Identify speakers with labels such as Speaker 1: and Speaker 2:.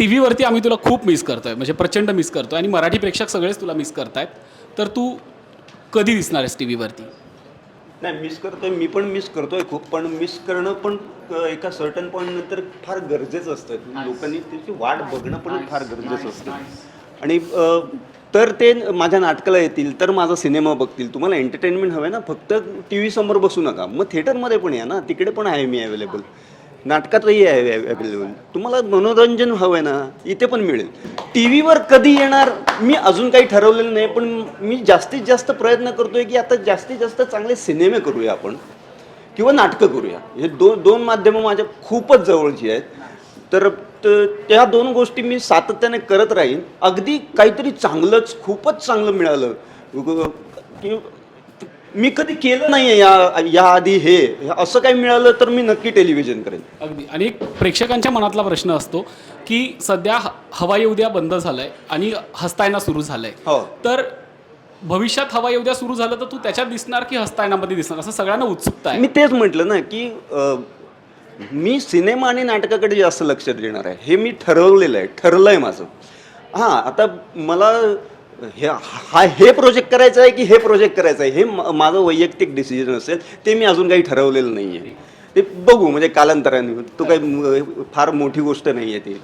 Speaker 1: T व्हीवरती आम्ही तुला खूप मिस करतोय. म्हणजे प्रचंड मिस करतोय. आणि मराठी प्रेक्षक सगळेच तुला मिस करतायत. तर तू कधी दिसणार आहेस टी व्हीवरती
Speaker 2: नाही मिस करतोय. मी पण मिस करतोय खूप. पण मिस करणं पण एका सर्टन पॉईंट नंतर फार गरजेचं असतं. लोकांनी त्याची वाट बघणं पण फार गरजेचं असतं. आणि तर ते माझ्या नाटकाला येतील तर माझा सिनेमा बघतील. तुम्हाला एंटरटेनमेंट हवं आहे ना. फक्त टी व्ही समोर बसू नका. मग थिएटरमध्ये पण या ना. तिकडे पण आहे मी अवेलेबल नाटकातही आहे अवेलेबल तुम्हाला मनोरंजन हवं आहे ना इथे पण मिळेल. टी व्हीवर कधी येणार मी अजून काही ठरवलेलं नाही पण मी जास्तीत जास्त प्रयत्न करतोय की आता जास्तीत जास्त चांगले सिनेमे करूया आपण किंवा नाटकं करूया. हे दोन दोन माध्यमं माझ्या खूपच जवळची आहेत. तर त्या दोन गोष्टी मी सातत्याने करत राहीन. अगदी काहीतरी चांगलंच खूपच चांगलं मिळालं. की मी कधी केलं नाही या याआधी हे. असं काही मिळालं तर मी नक्की टेलिव्हिजन करेन.
Speaker 1: अगदी. आणि एक प्रेक्षकांच्या मनातला प्रश्न असतो की सध्या ह- हवा येऊ द्या बंद झालंय आणि हस्तायना सुरू झालंय.
Speaker 2: हो.
Speaker 1: तर भविष्यात हवा येऊ द्या सुरू झालं तर तू त्याच्यात दिसणार की हस्तायनामध्ये दिसणार? असं सगळ्यांना उत्सुकता आहे.
Speaker 2: मी तेच म्हटलं ना की अ, मी सिनेमा आणि नाटकाकडे जास्त लक्ष देणार आहे. हे मी ठरवलेलं आहे. ठरलं आहे माझं. हां आता मला हे हा हे प्रोजेक्ट करायचं आहे की हे प्रोजेक्ट करायचं आहे? हे माझं वैयक्तिक डिसिजन असेल ते मी अजून काही ठरवलेलं नाही आहे ते बघू म्हणजे कालांतराने. तो काही फार मोठी गोष्ट नाही आहे ती.